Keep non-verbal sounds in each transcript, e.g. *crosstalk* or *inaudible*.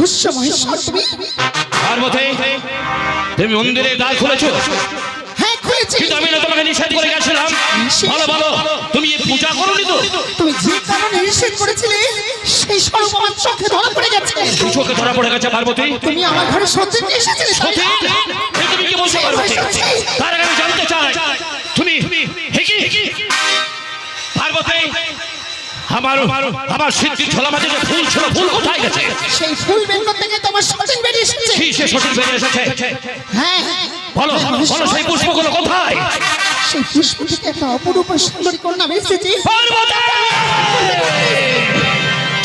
খুশি মহেশ্বর তুমি? পার্বতী তুমি মন্দিরে দ্বার খুলেছো। হ্যাঁ খুলেছি। কিন্তু আমি না তোমাকে নিষেধ করে গেছিলাম। বলো বলো তুমি এই পূজা করোনি তো? তুমি যে কারণে নিষেধ করেছিলে সেই স্বরূপ আমার চোখে ধরা পড়ে গেছে। চোখে ধরা পড়ে গেছে পার্বতী? তুমি আমার ঘরে সত্যি এসেছিলে তাই সতী না? এই তুমি কি বলছো পার্বতী? আমার আমার সিদ্ধি ছোলা মাঝে যে ফুল ছিল ফুল কোথায় গেছে? সেই ফুল বের করতে গিয়ে তোমার সতীন বেরিয়ে এসেছে। কি সে সঠিক বেরিয়ে এসেছে? হ্যাঁ বলো বলো সেই পুষ্পগুলো কোথায়? সেই পুষ্প থেকে একটা অপরূপ সুন্দরী কন্যা এসেছি পার্বতী!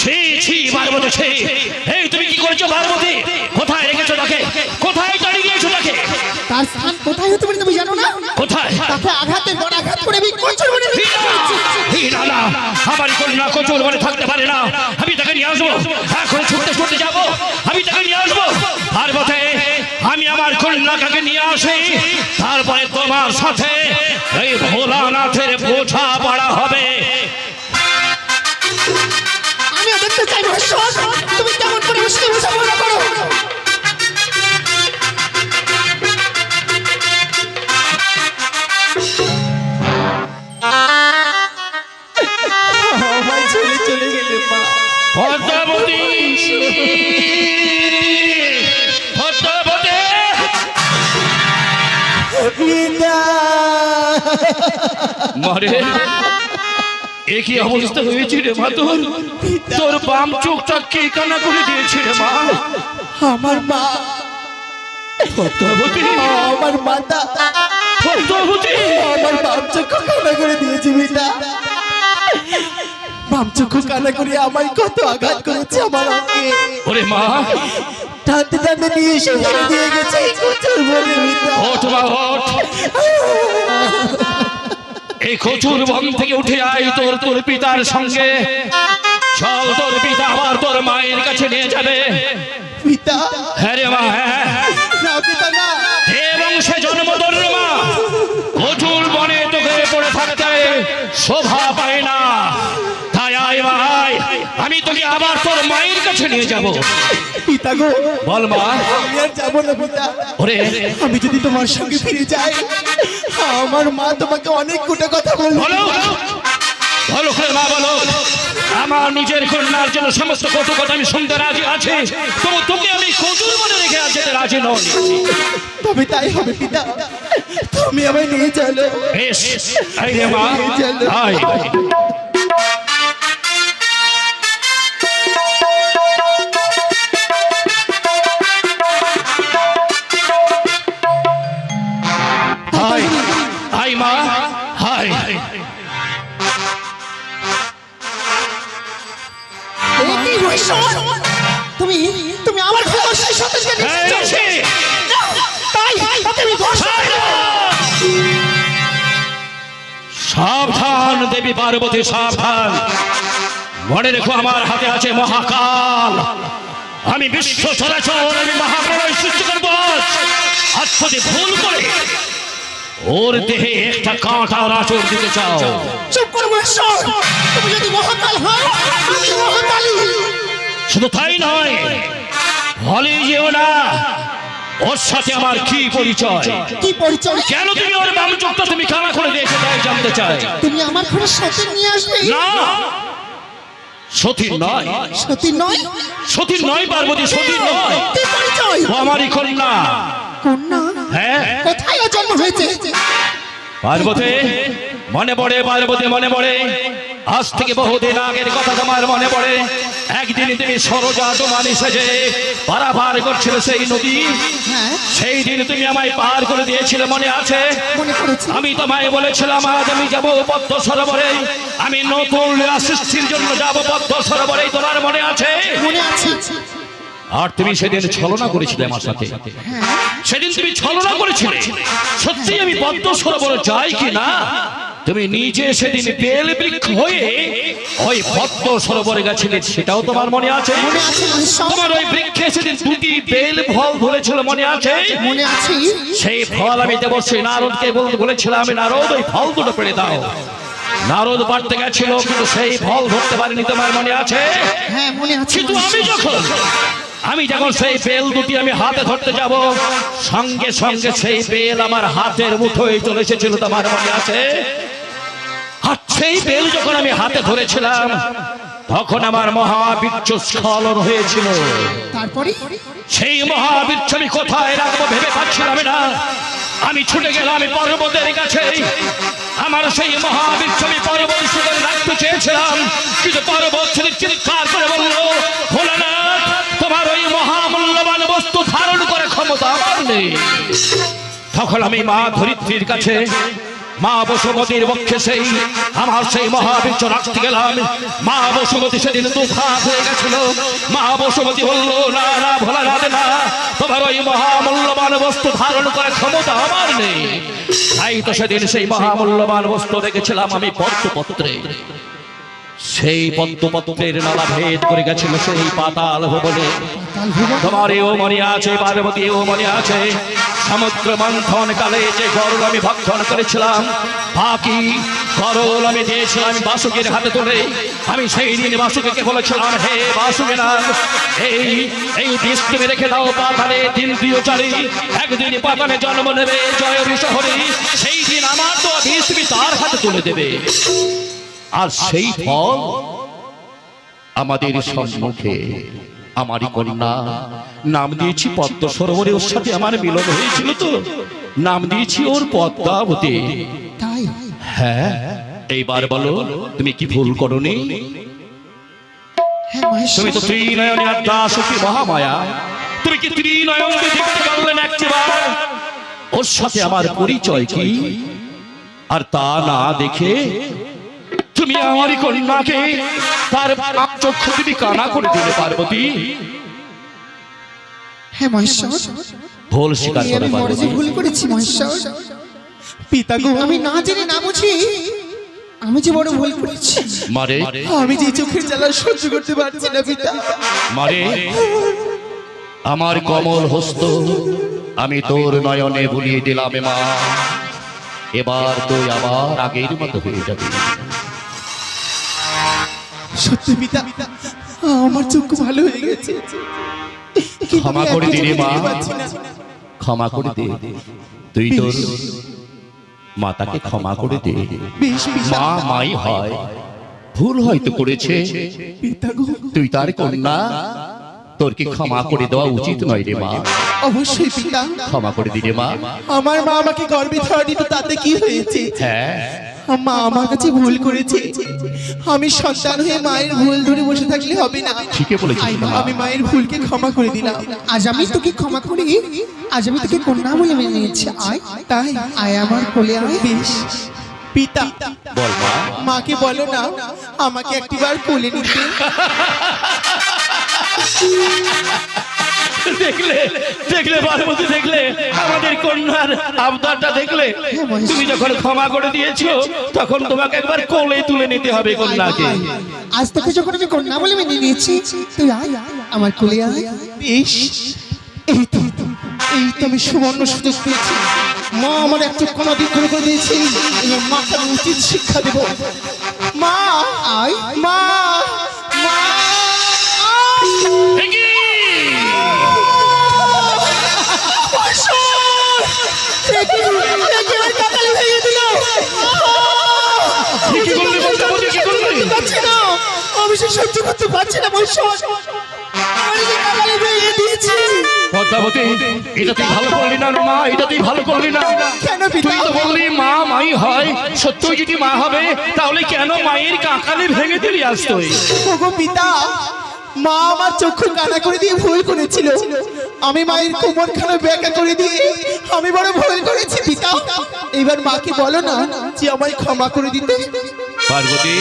ছি ছি পার্বতী ছি। এই তুমি কি করেছ পার্বতী? কোথায় রেখেছো তাকে? কোথায় দাঁড়িয়ে গিয়েছো তাকে? তার স্থান কোথায় হতে পারে তুমি জানো না? কচুর বলে থাকতে পারে না। আমি তাকে নিয়ে আসব। এখন ছুটতে ছুটতে যাব। আমি তাকে নিয়ে আসব। আর পার্বতী আমি আমার কন্যাকে নিয়ে আসি। তারপরে তোমার সাথে এই ভোলানাথের বোঝা পড়া হবে। মারে এ কি অবস্থা হয়েছে রে মা তোর তোর বাম চোখটা কে কানা করে দিয়েছে রে মা? আমার মা। পদ্মাবতী। আমার মাতা পদ্মাবতী। আমার বাম চক্ষু কানা করে দিয়েছে বেটা। বাম চক্ষু কানা করে আমায় কত আঘাত করেছে আমার ওরে মা। টানতে টানতে নিয়ে এসে দিয়ে গেছে। ওঠ মা ওঠ। এই কচুর বন থেকে উঠে আয় তোর তোর পিতার সঙ্গে। চল তোর পিতা আবার তোর মায়ের কাছে নিয়ে যাবে। পিতা। হ্যাঁ রে মা হ্যাঁ আবার তোর মায়ের কাছে নিয়ে যাব। পিতা গো বল মা। আমি আর যাব না পিতা। ওরে। আমি যদি তোমার সঙ্গে ফিরে যাই আমার মা তোমাকে অনেক গুটে কথা বলব। বলো। বলো মা বলো। আমার নিজের কন্যার জন্য সমস্ত কত কথা আমি শুনতে রাজি আছি। তবু তোকে আমি কচুর বনে রেখে আছে রাজি নই। তবে তাই হবে পিতা। তুমি আমায় নিয়ে চলো। বেশ। আয় মা। আয়। তুমি তুমি আমার ঘরে সতীশকে। তাই। সাবধান দেবী পার্বতী সাবধান মনে রেখো আমার হাতে আছে মহাকাল আমি বিশ্ব চলাচল আমি মহাপ্রলয় সৃষ্টি করব আজ যদি ভুল করে ওর দেহে একটা কাঁটা আচর দিতে চাও। চুপ করো মহেশ্বর। তুমি যদি মহাকাল হও আমি মহাকালী। শুধু তাই নয় হলে যেও না ওর সাথে আমার কি পরিচয়? কি পরিচয়? কেন তুমি ওর বাম চোখটা তুমি কানা করে দিয়েছ তাই জানতে চাই তুমি আমার ঘরে সতী নিয়ে আসবে? না। সতীর নয়। সতী নয়? সতীর নয় পার্বতী সতীর নয়। কি পরিচয়? ও আমারই কন্যা। কন্যা? হ্যাঁ। হয়েছে। পার্বতী মনে পড়ে পার্বতী মনে পড়ে। আজ থেকে বহুদিন আগের কথা তোমার মনে পড়ে। একদিন তুমি সরজা তোমার সেজে পারাপার করছিল সেই নদী। হ্যাঁ। সেই দিন তুমি আমায় পার করে দিয়েছিলে মনে আছে? আমি তোমায় বলেছিলাম আজ আমি যাব পদ্ম সরোবরে। আমি নতুন সৃষ্টির জন্য যাব পদ্ম সরোবরে তোমার মনে আছে? মনে আছে। আর তুমি সেদিন ছলনা করেছিলে আমার সাথে। সেদিন তুমি ছলনা করেছিলে। সত্যি আমি পদ্ম সরোবরে যাই কি না? তুমি নিজে সেদিন বেল বৃক্ষ হয়ে ওই পদ্ম সরোবরে গেছিলে সেটাও তোমার মনে আছে? তোমার ওই বৃক্ষে সেদিন দুটি বেল ফল ধরেছিল মনে আছে? মনে আছে। সেই ফল আমি দেবশ্রী নারদকে বলতে বলেছিলাম আমি নারদ ওই ফল দুটো পেড়ে দাও। নারদ পারতে গেছিল কিন্তু সেই ফল ধরতে পারেনি তোমার মনে আছে? হ্যাঁ মনে আছে কিন্তু আমি যখন আমি যখন সেই বেল দুটি আমি হাতে ধরতে যাব সঙ্গে সঙ্গে সেই বেল আমার হাতের মুঠোয় চলে এসেছিল তোমার মনে আছে আর সেই বেল যখন আমি হাতে ধরেছিলাম তখন আমার মহাবীর্য স্খলন হয়েছিল। তারপরে? সেই মহাবীর্য আমি কোথায় রাখব ভেবে পাচ্ছিলাম না। আমি ছুটে গেলাম আমি পর্বতের কাছে। আমার সেই মহাবীর্য আমি পর্বত সুন্দর রাখতে চেয়েছিলাম। কিন্তু পর্বত চিৎকার করে বলল ভোলানাথ তোমার ওই মহামূল্যবান বস্তু ধারণ করে ক্ষমতা আমার নেই তখন আমি মা ধরিত্রীর কাছে, মা বসুমতির পক্ষে সেই, আমার সেই মহাবীর্য রাখতে গেলাম। মা বসুমতি সেদিন হয়ে গেছিল। মা বসুমতি বলল, না না, ভোলা রাধে না, তোমার ওই মহামূল্যবান বস্তু ধারণ করে ক্ষমতা আমার নেই। তাই তো সেদিন সেই মহামূল্যবান বস্তু দেখেছিলাম আমি পত্রপত্রে সেই পদ্মপত্রের নালা ভেদ করে গেছিল সেই পাতাল ভবনে। তোমার এও মনে আছে পার্বতী এও মনে আছে। সমুদ্র মন্থন কালে যে গরল আমি ভক্ষণ করেছিলাম বাকি গরল আমি দিয়েছিলাম বাসুকের হাতে তুলে আমি সেই দিন বাসুকে বলেছিলাম হে বাসুকে না এই এই বিষ তুমি রেখে দাও পাতালে দিন দিও চালি। একদিন পাতালে জন্ম নেবে জয় শহরে। সেই দিন আমার তো বিষ তুমি তার হাতে তুলে দেবে। আর সেই ফল আমাদের সম্মুখে আমারই কন্যা। নাম দিয়েছি পদ্ম সরোবরে ওর সাথে আমার মিলন হয়েছিল তো। নাম দিয়েছি ওর পদ্মাবতী। তাই? হ্যাঁ। এইবার বলো তুমি কি ভুল করনি? হ্যাঁ তুমি তো ত্রিনয়নী আদ্যা সখী মহামায়া। তুমি কি ত্রিনয়নকে দেখতে পারলেন একবার? ওর সাথে আমার পরিচয় কি? আর তা না দেখে তুমি আমারই কন্যাকে তার চক্ষু তুমি কানা করে দিলে পার্বতী। হ্যাঁ মহেশ্বর ভুল স্বীকার করে আমি পার্বতী। ভুল করেছি মহেশ্বর। পিতা গো আমি না জেনে না বুঝি আমি যে বড় ভুল করেছি। মারে। আমি যে চোখের জ্বালা সহ্য করতে পারছি না পিতা। মারে। আমার কমল হস্ত আমি তোর নয়নে বুলিয়ে দিলাম মা। এবার তুই আবার আগের মতো হয়ে যাবি। সত্যি পিতা আমার চোখ ভালো হয়ে গেছে। ক্ষমা করে দিলে মা। ক্ষমা করে দে। তুই তোর মাতাকে ক্ষমা করে দে। মা মাই হয়। ভুল হয়তো করেছে। তুই তার কন্যা। তোর কি ক্ষমা করে দেওয়া উচিত নয় রে মা। অবশ্যই পিতা। ক্ষমা করে দিলে মা। আমার মা আমাকে গর্বে ধরেনি তো তাতে কি হয়েছে? হ্যাঁ। মা আমার কাছে ভুল করেছে। আমি সন্তান হয়ে মায়ের ভুল ধরে বসে থাকলে হবে না। ঠিকই বলেছিস আমি মায়ের ভুলকে ক্ষমা করে দিলাম। আজ আমি তোকে ক্ষমা করি। আজ আমি তোকে কন্যা বলে মেনে নিয়েছি। আয় তাই? আয় আমার কোলে আয়। বেশ। পিতা। বল মা। মাকে বলো না আমাকে একটিবার কোলে নিতে। *laughs* দেখলে দেখলে পার্বতী, দেখলে আমাদের কন্যার আবদারটা দেখলে। তুমি যখন ক্ষমা করে দিয়েছ, তখন তোমাকে একবার কোলে তুলে নিতে হবে কন্যাকে। আজ তোকে যখন আমি কন্যা বলে মেনে নিয়েছি, তুই আয়, আমার কোলে আয়। বেশ এই তো এই তো আমি সুবর্ণ সুযোগ পেয়েছি। মা আমার এক চোখ কোনো দিক করে দিয়েছি মাকে উচিত শিক্ষা দেব। মা, আয়, মা মা এগি! তুই কি করলি পদ্মাবতী, কি করলি? পারছি না আমি সহ্য করতে পারছি না পদ্মাবতী এটা তুই ভালো করলি না মা এটা তুই ভালো করলি না। তুই তো বললি মা মাই হয় সত্যই যদি মা হবে তাহলে কেন মায়ের কাকালে ভেঙে দিলি আজ তুই? পিতা মা আমার চক্ষু কানা করে দিয়ে ভুল করেছিল। আমি মায়ের কোমরখানা ব্যাকা করে দিয়ে আমি বড় ভুল করেছি পিতা। এবার মাকে বলো না যে আমায় ক্ষমা করে দিতে। পার্বতী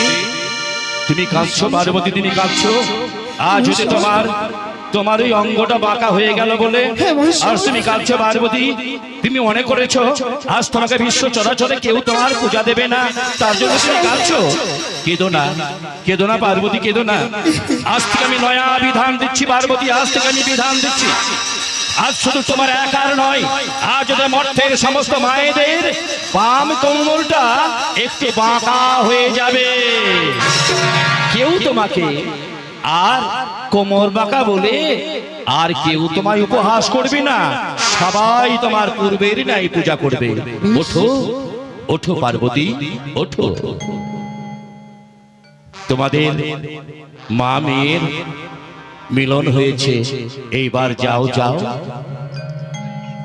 তুমি কাঁদছো পার্বতী তুমি কাঁদছো। আজ হচ্ছে তোমার তোমার ওই অঙ্গটা বাঁকা হয়ে গেল বলে মহেশ্বর। তুমি কাঁদছো পার্বতী। তুমি মনে করেছ আজ তোমাকে বিশ্ব চরাচরে কেউ তোমার পূজা দেবে না তার জন্য তুমি কাঁদছো? কেদো না কেদো না পার্বতী কেদো না। আজ থেকে আমি নয়া বিধান দিচ্ছি পার্বতী আজ থেকে আমি বিধান দিচ্ছি। আজ শুধু তোমার একার নয়, আজ ওদের মর্থের সমস্ত মায়েদের বাম কোমরটা একটু বাঁকা হয়ে যাবে। কেউ তোমাকে আর কোমর বাঁকা বলে আর কেউ তোমায় উপহাস করবে না। সবাই তোমার পূর্বের নাই পূজা করবে। ওঠো ওঠো পার্বতী, ওঠো। তোমাদের মা মেয়ের মিলন হয়েছে। এইবার যাও যাও।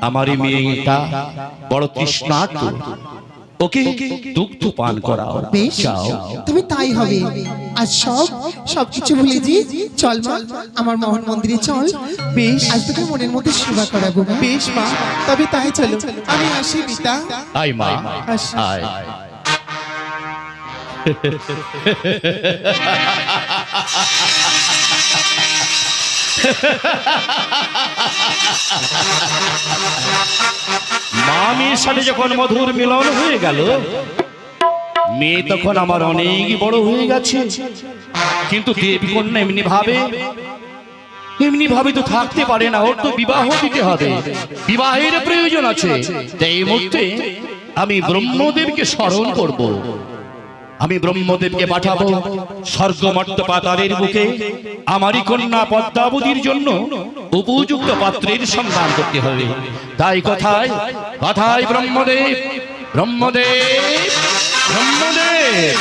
আমারই মেয়েটা বড় তৃষ্ণার্ত ওকে দুগ্ধ পান করাও। বেশ যাও। তুমি তাই হবে। আর সব সবকিছু ভুলে যে চল মা আমার মোহন মন্দিরে চল। বেশ। আজ তোকে মনের মধ্যে সেবা করাবো বেশ মা। তবে তাই চলো। আমি আসি পিতা। আয় মা। আয়। মামির সাথে যখন মধুর মিলন হয়ে গেল, মেয়ে তখন আমার অনেক বড় হয়ে গেছে। কিন্তু দেবী কন্যা এমনি ভাবে এমনি ভাবে তো থাকতে পারে না, ওর তো বিবাহ দিতে হবে। বিবাহের প্রয়োজন আছে। তাই এই মুহূর্তে আমি ব্রহ্মদেবকে স্মরণ করব। আমি ব্রহ্মদেবকে পাঠাবো। স্বর্গমর্ত পাতালের বুকে আমারই কন্যা পদ্মাবতীর জন্য উপযুক্ত পাত্রের সন্ধান করতে হবে। তাই কথায় কথায় ব্রহ্মদেব ব্রহ্মদেব ব্রহ্মদেব।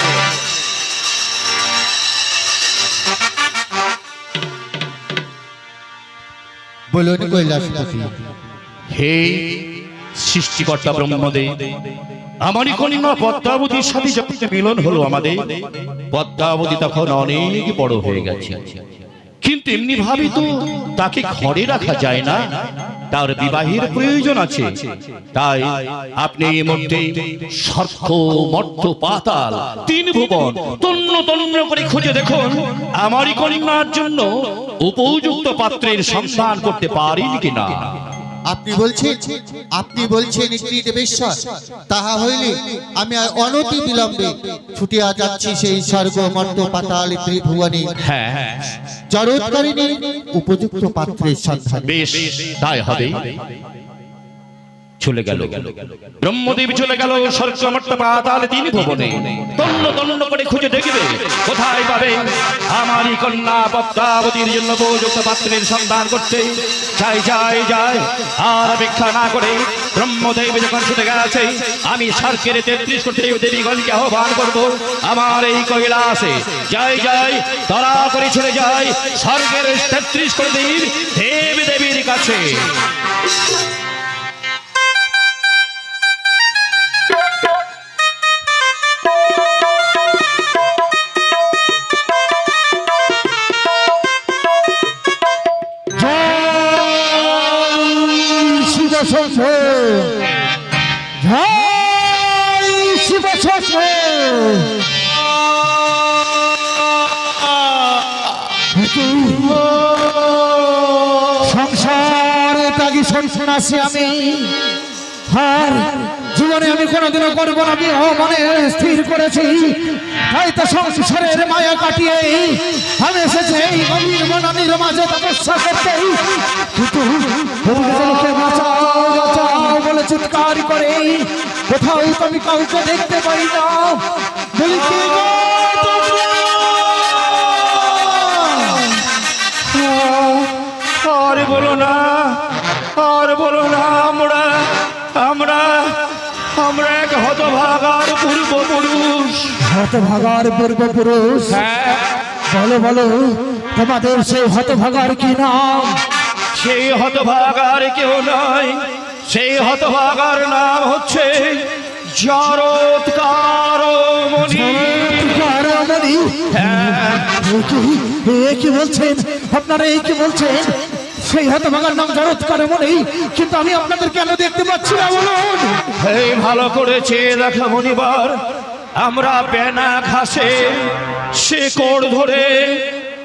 বলুন কৈলাসপতি। হে সৃষ্টিকর্তা ব্রহ্মদেব আমারই কন্যা পদ্মাবতীর সাথে যখন মিলন হলো আমাদের। পদ্মাবতী তখন অনেক বড় হয়ে গেছে। কিন্তু এমনি ভাবে তো তাকে ঘরে রাখা যায় না। তার বিবাহের প্রয়োজন আছে। তাই আপনি এই মধ্যে স্বর্গ মর্ত পাতাল তিন ভুবন তন্ন তন্ন করে খুঁজে দেখুন আমারই কন্যার জন্য উপযুক্ত পাত্রের সন্ধান করতে পারেন কিনা? আপনি বলছেন আপনি বলছেন একটি দেবেশ্বর। তাহা হইলে আমি আর অনতি বিলম্বে ছুটিয়া যাচ্ছি সেই স্বর্গ মর্ত পাতাল ত্রিভুবনে। হ্যাঁ হ্যাঁ। জরৎকারিণী উপযুক্ত পাত্রের সন্ধান। বেশ তাই হবে। চলে গেল। ব্রহ্মদেব চলে গেল কোথায় আমারই কন্যা জন্য সন্ধান আর না করে ব্রহ্মদেব আমি স্বর্গের তেত্রিশ কোটি দেবীগণকে আহ্বান করব। আমার এই কৈলাসে, যাই যাই, তারা করে ছেড়ে যাই স্বর্গের তেত্রিশ কোটি দেবীর দেব দেবীর কাছে। শ্বশুর জয় শিব শ্বশুর সংসারে তাগি সন্ন্যাসী আমি। আর জীবনে আমি কোনোদিনও করব না, বিবাহ মনে স্থির করেছি। তাই তো সংসারের মায়া কাটিয়ে আমি এসেছি এই গভীর বনানির মাঝে তপস্যা করতে। কিন্তু আমি কাউকে দেখতে পাই না। বলি কি গো তোমরা? আর বলো না আর বলো না আমরা আমরা আমরা এক হতভাগার পূর্বপুরুষ। হতভাগার পূর্বপুরুষ? হ্যাঁ। বলো বলো তোমাদের সেই হতভাগার কি নাম? সেই হতভাগার কেউ নয় সেই হতভাগার নাম হচ্ছে জরৎকার হ্যাঁ কি- বলছেন? আপনারা এই কি বলছেন? সেই হতভাগার নাম জরৎ করে মনেই কিন্তু আমি আপনাদের কেন দেখতে পাচ্ছি না বলুন? এই ভালো করেছে দেখা মনিবার আমরা বেনা ঘাসে শেকড় ধরে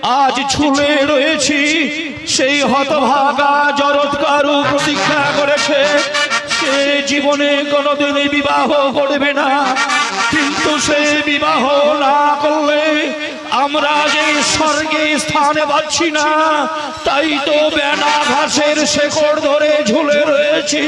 আজ ছুলে রয়েছি। সেই হতভাগা জরৎকারু প্রতীক্ষা করেছে। সে জীবনে কোনোদিন বিবাহ করবে না। কিন্তু সে বিবাহ না করলে আমরা যে স্বর্গে স্থানে পাচ্ছি না, তাই তো বেনা ঘাসের শেকড় ধরে ঝুলে রয়েছি।